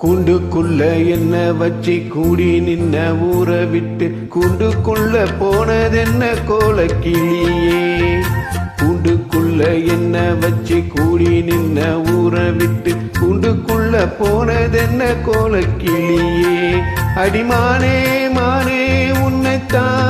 கூண்டுக்குள்ள என்ன வச்சு கூடி நின்ன ஊற விட்டு கூண்டுக்குள்ள போனதென்ன கோலக்கிளியே? கூண்டுக்குள்ள என்ன வச்சு கூடி நின்ன ஊற விட்டு கூண்டுக்குள்ள போனதென்ன கோல கிளியே அடிமானே மானே உன்னைத்தான்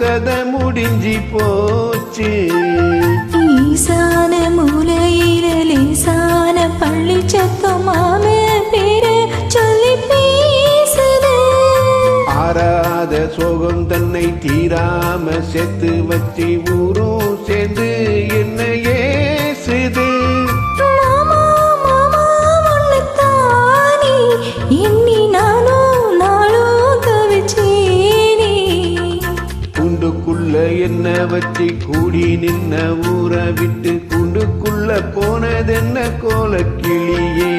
கதை முடிஞ்சி போச்சு. ஈசான மூலையில லேசான பள்ளி சத்தம் மாம பேரு சொல்லி பேசுது. ஆறாத சோகம் தன்னை தீராம செத்து வச்சு ஊரும் சேர்ந்து என்ன ஏசுது? மாமா மாமா உன்னைத்தானே எண்ணி கூண்டுக்குள்ள வச்சு கூடி நின்ன ஊற விட்டு கூண்டுக்குள்ள போனதென்ன கோலக்கிளியே?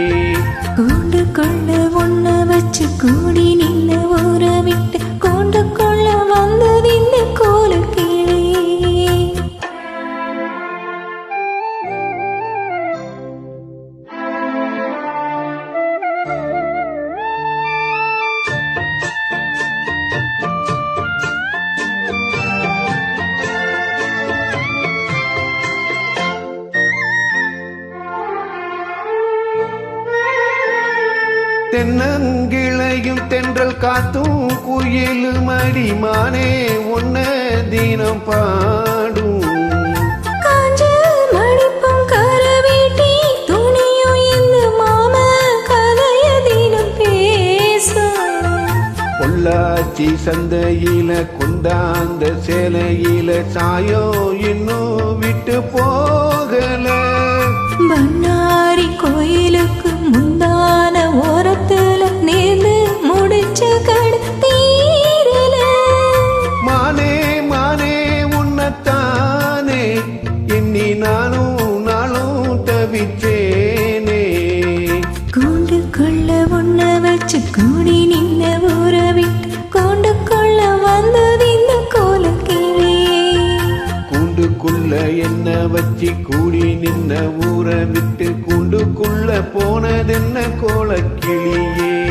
கூண்டு கொள்ள ஒண்ண வச்சு கூடி தென்னங்கிளையும் தென்றல் காத்தும் குயிலும் அடிமானே உன்ன தினம் பாடும். பொள்ளாச்சி சந்தையில கொண்டாந்த சேலையில சாயோ இன்னும் விட்டு போகல. பண்ணாரி கோயிலுக்கு ஒண்ண கூடி நின்ன ஊற விட்டு கூண்டு கொள்ள வந்தது இந்த கோலக்கிளி கூண்டுக்குள்ள என்ன வச்சு கூடி நின்ன ஊற விட்டு கூண்டுக்குள்ள போனதென்ன கோலக்கிளியே.